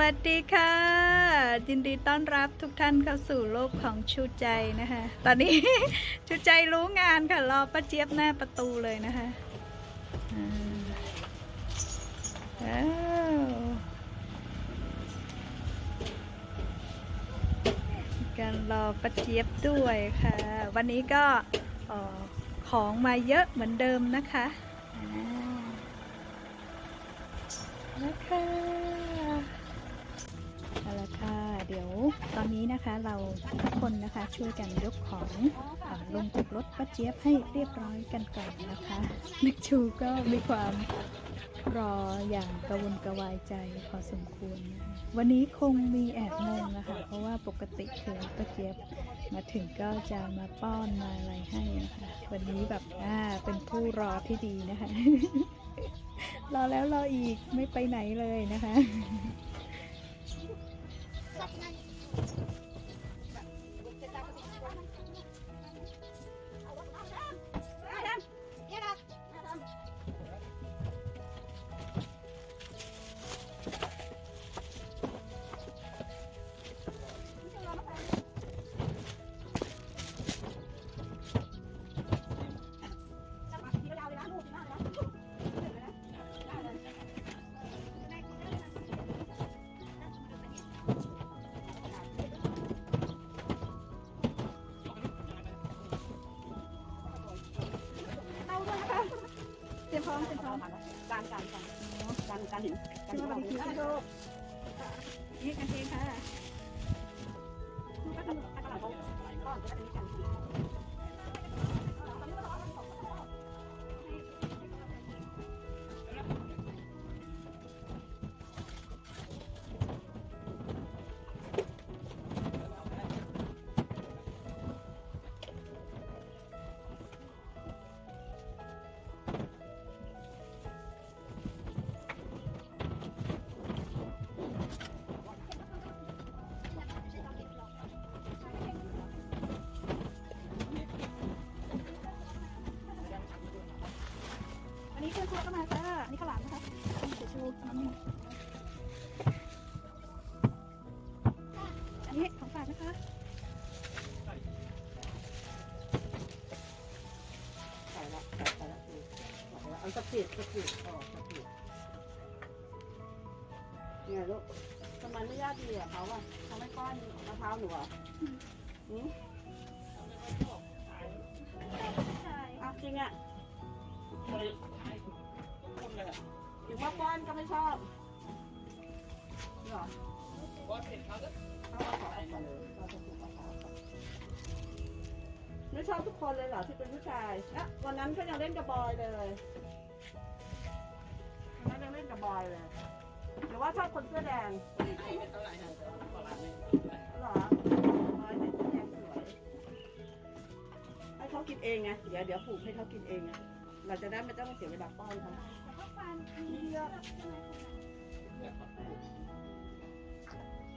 วัสดีค่ะ ยินดีต้อนรับทุกท่านเข้าสู่โลกของชูใจนะคะ ตอนนี้ ชูใจรู้งานค่ะรอป้าเจี๊ยบหน้าประตูเลยนะคะอ้าวการรอป้าเจี๊ยบด้วยค่ะ วันนี้ก็ของมาเยอะเหมือนเดิมนะคะนะคะ อนนี้นะคะเราทุกคนนะคะช่วยกันยกของอลงจากรถป้าเจี๊ยบให้เรียบร้อยกันก่อนนะคะนักชูก็มีความรออย่างกระวนกระวายใจพอสมควร วันนี้คงมีแอบงงนะคะเพราะว่าปกติคือป้าเจี๊ยบมาถึงก็จะมาป้อนมาอะไรให้นะคะวันนี้แบบอ่าเป็นผู้รอที่ดีนะคะรอแล้วรออีกไม่ไปไหนเลยนะคะ Thank you. การการการการการหินการเหินกาบนทีโชคนี่กันเองค่ะ ถึงว่าป้อนก็ไม่ชอบเหรอป้อนเผ็ดเขาก็ไม่ชอบทุกคนเลยเหรอที่เป็นผู้ชายนะวันนั้นเขายังเล่นกับบอยเลยวันนั้นยังเล่นกับบอยเลย หรือว่าชอบคนเสื้อแดงเหรอบอยใส่เสื้อแดงสวยให้เขากินเองไงเดี๋ยวเดี๋ยวปลูกให้เขากินเองไงเราจะได้ไม่ต้องมาเสียเวลาป้อนเขา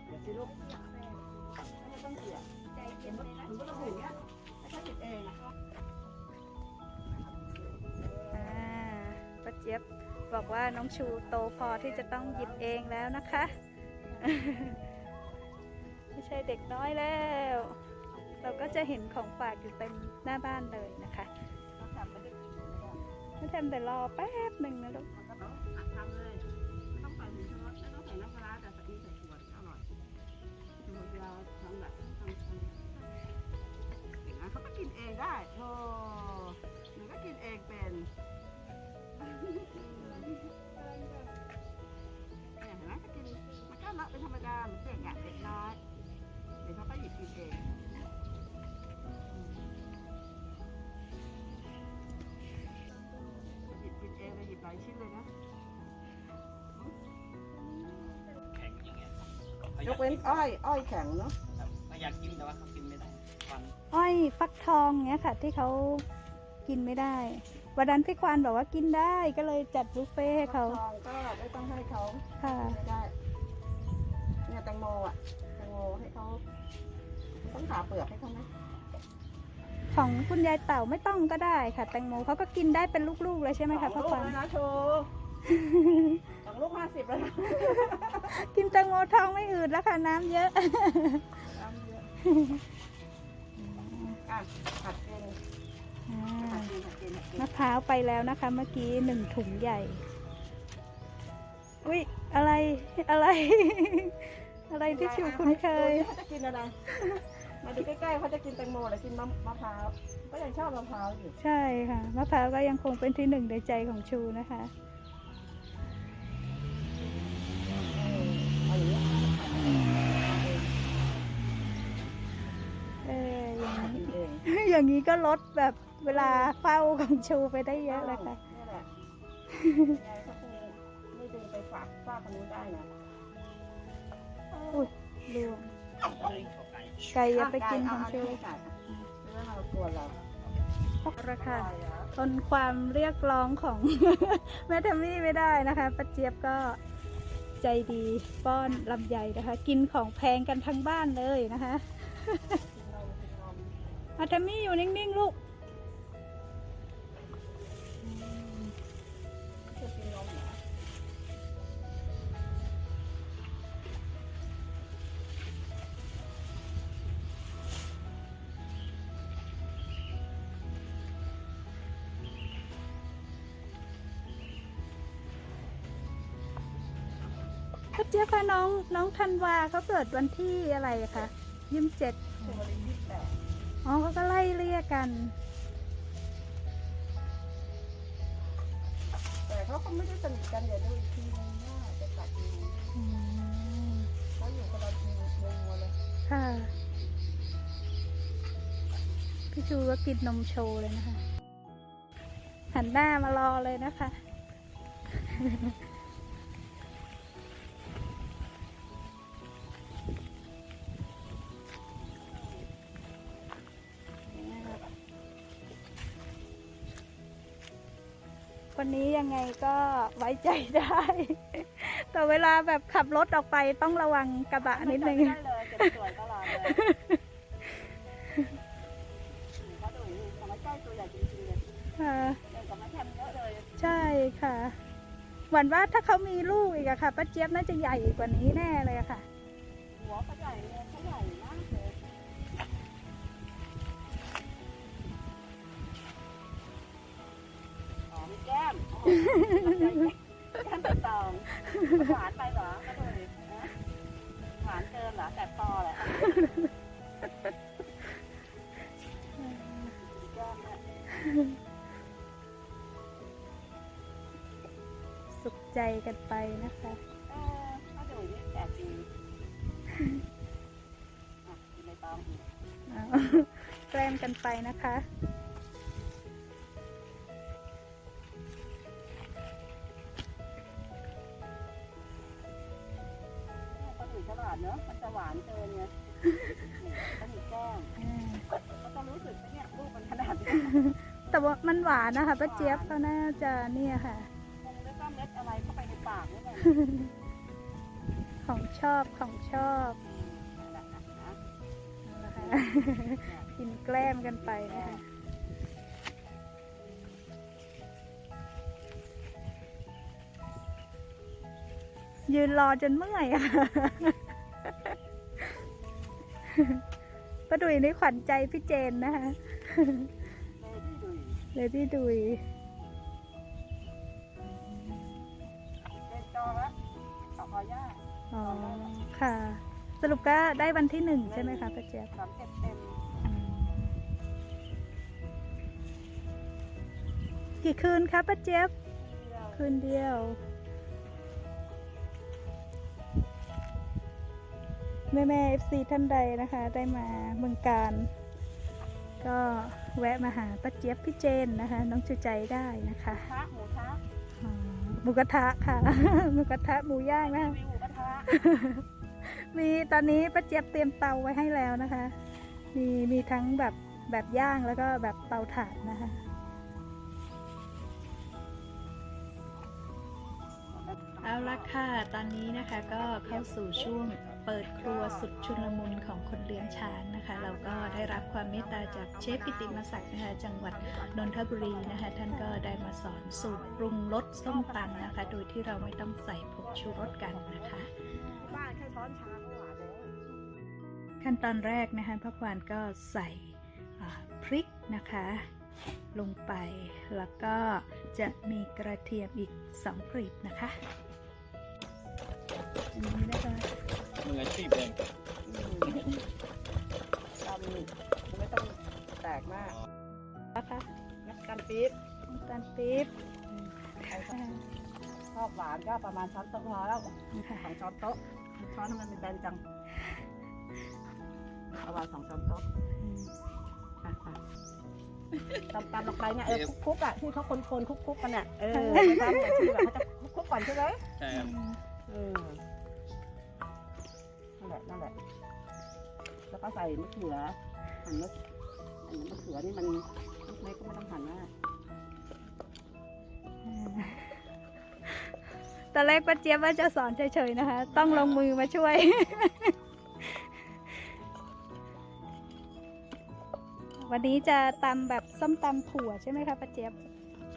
เดี๋ยวสิลูกไม่ต้องเสียใจเย็นมันก็ต้องอย่างเงี้ยให้เขากินเองอ่าป้าเจี๊ยบบอกว่าน้องชูโตพอที่จะต้องหยิบเองแล้วนะคะ ไม่ใช่เด็กน้อยแล้ว เราก็จะเห็นของฝากอยู่เต็มหน้าบ้านเลยนะคะ ไม่ทันแต่รอแป๊บหนึ่งนะ ลยหยิบหลายชิ้นเลยนะแข็งอย่างเงี้ยยกเว้นอ้อยอ้อยแข็งเนาะเขาอยากกินแต่ว่าเขากินไม่ได้ควันอ้อยฟักทองเนี้ยค่ะ ที่เขากินไม่ได้วันนั้นพี่ควานบอกว่ากินได้ก็เลยจัดบุฟเฟ่ต์ให้เขาทองก็ไม่ต้องให้เขาค่ะไม่ได้เนี่ยแตงโมอะแตงโมให้เขาต้องผ่าเปลือกให้เขาไหม ของคุณยายเต่าไม่ต้องก็ได้ค่ะ แตงโมเขาก็กินได้เป็นลูกๆเลยใช่ไหมคะสพ่อองลูควากนแล้วนะโชว์สองลูกห้าสิบแล้วนะกินแตงโมท้องไม่อืดแล้วค่ะน้ำเยอะน้ำเยอะอะผัดเองผัดเองผัดเองผัดเองมะพร้าวไปแล้วนะคะ เมื่อกี้หนึ่งถุงใหญ่อุ๊ยอะไรอะไร อะไรที่ชิวคุ้นเคยเขาจะกินอะไร มาดูใกล้ๆเขาจะกินแตงโมหรือกินมะมะพร้าวก็ยังชอบมะพร้าวอยู่ใช่ค่ะมะพร้าวก็ยังคงเป็นที่หนึ่งในใจของชูนะคะ เออเอาอย่างนี้เอออย่างกินี้นเอง อย่างนี้ก็ลดแบบเวลาเฝ้าของชูไปได้เยอะเลยค่ะ นี่แหละยังไงก็คงไม่ดึงไปฝากฝากคนนู้นได้นะ อุ้ยรวมเฮ้ยเขา ไก่อย่าไปกินของชูเรื่องเรากลัวเราราคาทนความเรียกร้องของ แม่ทมมี่ไม่ได้นะคะป้าเจี๊ยบก็ใจดีป้อนลำไยนะคะ กินของแพงกันทั้งบ้านเลยนะคะมกินนมอาทมมี่อยู่นิ่งๆลูก เจี๊ยบคะน้องน้องธันวาเขาเกิดวันที่อะไรอะคะยี่สิบเจ็ดคือวันที่ยี่สิบแปดอ๋อเขาก็ไล่เรียกกัน แต่เขาก็ไม่ได้สนิทกันเดี๋ยวดูอีกทีนึงว่าจะตัดยังไงอืมเขาอยู่คนละทีวงเลยค่ะ พี่ชูก็กินนมโชว์เลยนะคะ หันหน้ามารอเลยนะคะ วันนี้ยังไงก็ไว้ใจได้ แต่เวลาแบบขับรถออกไปต้องระวังกระบะนิดนึง ได้เลยเก็บสวยตลอดเลยเขาดูนี่ของมาใกล้ตัวใหญ่จริงๆเลยค่ะ เดินกับมาแทมเยอะเลยใช่ค่ะ หวันว่าถ้าเขามีลูกอีกอะค่ะป้าเจี๊ยบน่าจะใหญ่กว่านี้แน่เลยอะค่ะ หัวเขาใหญ่เลยเข แก้มโอ้โหแก้มเป็นตองหวานไปเหรอก็ดูดินะหวานเกินเหรอแต่พอแหละมีแก้มเนี่ยสุขใจกันไปนะคะ เออถ้าดูนี่แปดปีอะกินใบตองอีก เอา แกล้มกันไปนะคะ มันหวานนะคะป้าเจี๊ยบเขาน่าจะเนี่ยค่ะ คงไม่ต้องเม็ดอะไรเข้าไปในปากนี่ไงของชอบของชอบนั่นแหละนะนะเอาละค่ะกินแกล้มกันไปนะคะ ยืนรอจนเมื่อยอะค่ะป้าดุยนี่ขวัญใจพี่เจนนะคะ เลยที่ดูเลดี้ดุยเป็นจอล้วต่อคอย่าอ๋อ ค่ะ สรุปก็ได้วันที่หนึ่งใช่ไหมคะป้าเจี๊ยบสามเจ็ดเต็มกี่คืนคะป้าเจี๊ยบคืนเดียว แม่แม่เอฟซีท่านใดนะคะ ได้มาเมืองการ ก็ แวะมาหาป้าเจี๊ยบพี่เจนนะคะ น้องจูใจได้นะคะทะหมูทะอ๋อหมูกระทะค่ะ หมูกระทะหมูย่างนะคะ มีหมูกระทะมีตอนนี้ป้าเจี๊ยบเตรียมเตาไว้ให้แล้วนะคะ มีมีทั้งแบบแบบย่างแล้วก็แบบเตาถ่านนะคะ เอาละค่ะ ตอนนี้นะคะก็เข้าสู่ช่วง เปิดครัวสุดชุลมุนของคนเลี้ยงช้างนะคะ เราก็ได้รับความเมตตาจากเชฟปิติมศักดิ์นะคะ จังหวัดนนทบุรีนะคะ ท่านก็ได้มาสอนสูตรปรุงรสส้มตำนะคะ โดยที่เราไม่ต้องใส่ผงชูรสกันนะคะานแค่ช้อนชาก็หวานแล้วขั้นตอนแรกนะคะพ่อควานก็ใส่พริกนะคะ ลงไปแล้วก็จะมีกระเทียมอีก2กลีบนะคะ อันนี้นะคะมืออาชีพเองตำนี่ไม่ต้องแตกมากนะคะน้ำตาลปี๊บน้ำตาลปี๊บชอบหวานก็ประมาณช้อนโต๊ะพอแล้วค่ะสองช้อนโต๊ะช้อนทำไมมันแบนจังประมาณสองช้อนโต๊ะอืมอะอะตำตำลงไปเนี่ยเออคลุกๆอะที่เขาคนๆคลุกๆกันเนี่ยเออตำแบบที่แบบเขาจะคลุกๆก่อนใช่ไหมใช่ครับเออ นั่นแหละนั่นแหละ แล้วก็ใส่มะเขือหั่นมะหั่นมะเขือนี่มันลูกเล็กก็ไม่ต้องหั่นมากตอนแรกป้าเจี๊ยบว่าจะสอนเฉยๆนะคะ ต้องลงมือมาช่วย วันนี้จะตำแบบส้มตำถั่วใช่ไหมคะป้าเจี๊ยบ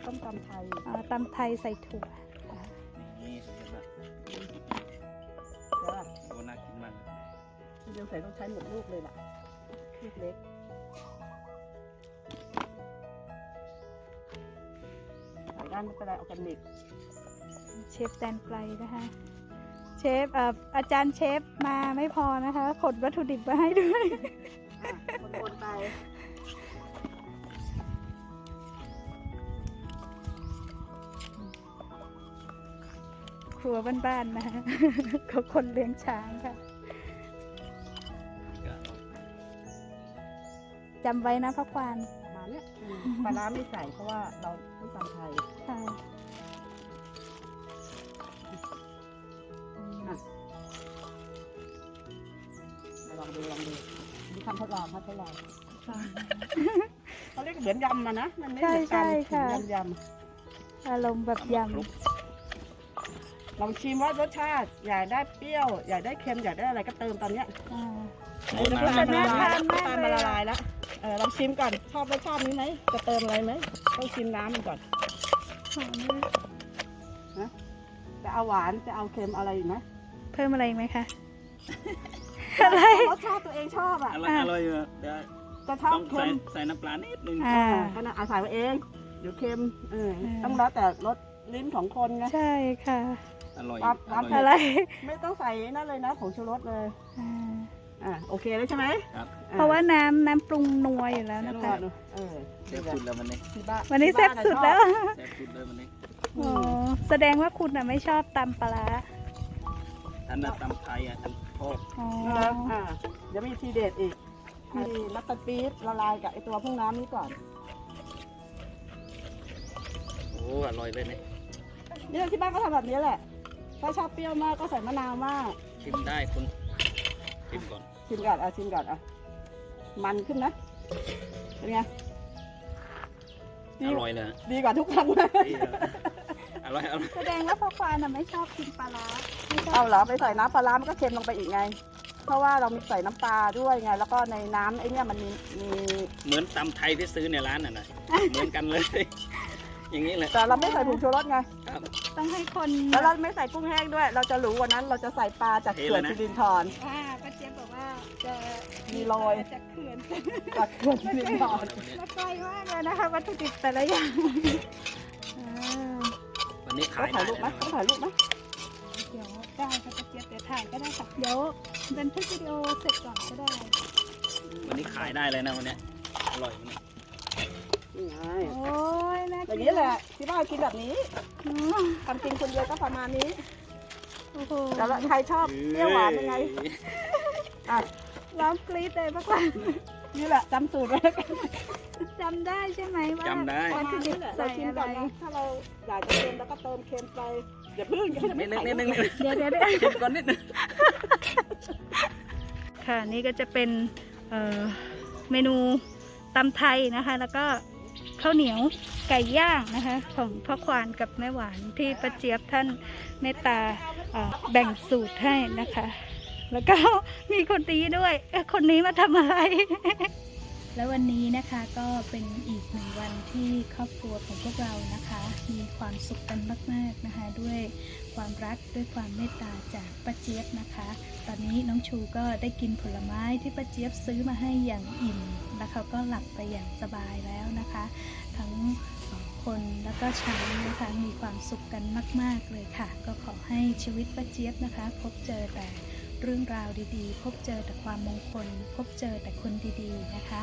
ต้มตำไทย อ่าตำไทยใส่ถั่ว เดียวใส่ต้องใช้หมดลูกเลยล่ะลูกเล็กใส่ด้านไม่เป็นไรออร์แกนิกเชฟแดนไกลนะคะ เชฟเอ่ออาจารย์เชฟมาไม่พอนะคะขนวัตถุดิบมาให้ด้วยอะคนๆไปครัวบ้านๆนะคะของคนเลี้ยงช้างค่ะ จำไว้นะพักวานประมาณเนี้ยอืมปลาร้าไม่ใส่เพราะว่าเราต้มตำไทยค่ะอะลองดูลองดูนี่คำทดลองคำทดลองเขาเรียกเหมือนยำมานะมันไม่เหมือนกันใช่ใช่ค่ะ เหมือนยอารมณ์แบบยคลุกำลองชิมว่ารสชาติ อยากได้เปรี้ยว อยากได้เค็ม อยากได้อะไรก็เติมตอนเนี้ยำอ่าโอ้น้ำน้ำตาลมันมาละลายน่าทานมากน้ำตาลเลมายละอะลายแล้ว เออลองชิมก่อนชอบรสชาตินี้ไหมจะเติมอะไรไหมต้องชิมน้ำมันก่อนหอมเลยจะเอาหวานจะเอาเค็มอะไรอีกไหมเพิ่มอะไรอีกไหมคะอะไรรสชาติตัวเองชอบอะอร่อยอร่อยอยู่เดี๋ยวจะชอบต้องเค็ใส่มใส่น้ำปลานิดนึงอ่าก็น่ะอาศัยมาเองเดี๋ยวเค็มเออเออต้องแล้วแต่รสลิ้นของคนไงใช่ค่ะอร่อยปั๊บอปั๊บร่อยอะไรไม่ต้องใส่นั่นเลยนะผงชูรสเลยอ่า อะโอเคเลยใช่ไหมครับ อ่เพราะว่าน้ำน้ำปรุงนัวอยู่แล้วนันะวคะดูเออเซฟสุดแล้ววันนี้ที่บ้านวันนี้ที่แซ่บบ้าะสุดแล้วชอบเซฟสุดเลยวันนี้โอ้แสดงว่าคุณอะไม่ชอบตำปลาร้าท่านน่ะตำไทยอะท่านชอบอ๋อแล้วอะเดี๋ยวมีทีเด็ดอีกให้น้ำตาลปี๊บละลายกับไอตัวพุ่งน้ำนี้ก่อนโอ้อร่อยเลยเนี่ยเนี่ยที่บ้านก็ทำแบบนี้แหละ ถ้าชอบเปรี้ยวมากก็ใส่มะนาวมากชิมได้คุณชิมก่อน ชิมก่อนอะชิมก่อนอะมันขึ้นนะเป็นไงอร่อยเลยฮะดีกว่าทุกครั้งเลยดีเลยอร่อยอร่อยแสดงว่าพ่อควานอะไม่ชอบกินปลาร้าไม่ชอบเอาเหรอไปใส่น้ำปลาร้ามันก็เค็มลงไปอีกไง เพราะว่าเรามีใส่น้ำปลาด้วยไง แล้วก็ในน้ำไอ้เนี่ยมันมีมีเหมือนตำไทยที่ซื้อในร้านน่ะนะเหมือนกันเลย อย่างนี้เลยแต่เราไม่ใส่ผงชูรสไงครับต้องให้คนแล้วเราไม่ใส่กุ้งแห้งด้วย เราจะรู้วันนั้นเราจะใส่ปลาจากเขื่อนเทเลยนะสิรินทร มีรอยจะเขื่อนจากเขื่อนสิรินทรวันนี้แล้วไกลมากเลยนะคะวัตถุดิบแต่ละอย่างอ่าวันนี้ต้ขาองยถ่ายได้รูปไหมแล้วต้องถ่ายรูปไหมเดี๋ยวได้ค่ะป้าเจี๊ยบเดี๋ยวถ่ายก็ได้ค่ะเดี๋ยวบันทึกวิดีโอเสร็จก่อนก็ได้ วันนี้ขายได้เลยนะวันเนี้ยอร่อยวันนี้นี่ไงโอ้ยน่าอกิย่างนี้แหละที่บ้านกินแบบนี้อืมทำกินคนเดียวก็ประมาณนี้โอ้โหแต่ละใครชอบเปรี้ยวหวานยังไงอะ ร้องกรี๊ดเลยป้าควานนี่แหละจำสูตรไว้แล้วกันจำได้ใช่ไหมว่าจำได้ วัตถุดิบเราใส่ชิมอะก่อนไรนะถ้าเราอยากจะเค็มแล้วก็เติมเค็มไปอย่าเพิ่งอย่าเพิ่งนิดนึงนิดนึงนิดนึงเดี๋ยวเดี๋ยวเดี๋ยวชิมก่อนนิดนึง ค่ะนี่ก็จะเป็นเอ่อเมนูตำไทยนะคะ แล้วก็ข้าวเหนียวไก่ย่างนะคะ ของพ่อควานกับแม่หวานที่ประเจี๊ยบท่านเมตตาเอ่อแบ่งสูตรให้นะคะ แล้วก็มีคนนี้ด้วยคนนี้มาทำอะไร แล้ววันนี้นะคะก็เป็นอีกหนึ่งวันที่ครอบครัวของพวกเรานะคะ มีความสุขกันมาก ๆนะคะ ด้วยความรักด้วยความเมตตาจากป้าเจี๊ยบนะคะ ตอนนี้น้องชูก็ได้กินผลไม้ที่ป้าเจี๊ยบซื้อมาให้อย่างอิ่มแล้วเขาก็หลับไปอย่างสบายแล้วนะคะ ทั้งคนแล้วก็ช้างนะคะมีความสุขกันมาก ๆ เลยค่ะ ก็ขอให้ชีวิตป้าเจี๊ยบนะคะ พบเจอแต่ เรื่องราวดีๆ พบเจอแต่ความมงคล พบเจอแต่คนดีๆนะคะ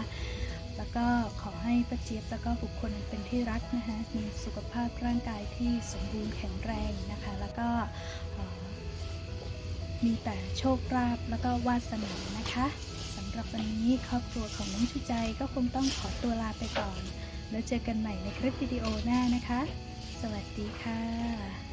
แล้วก็ขอให้ป้าเจี๊ยบแล้วก็บุคคลเป็นที่รักนะคะมีสุขภาพร่างกายที่สมบูรณ์แข็งแรงนะคะ แล้วก็มีแต่โชคลาภแล้วก็วาสนานะคะสำหรับวันนี้ครอบครัวของน้องชูใจก็คงต้องขอตัวลาไปก่อน แล้วเจอกันใหม่ในคลิปวิดีโอหน้านะคะ สวัสดีค่ะ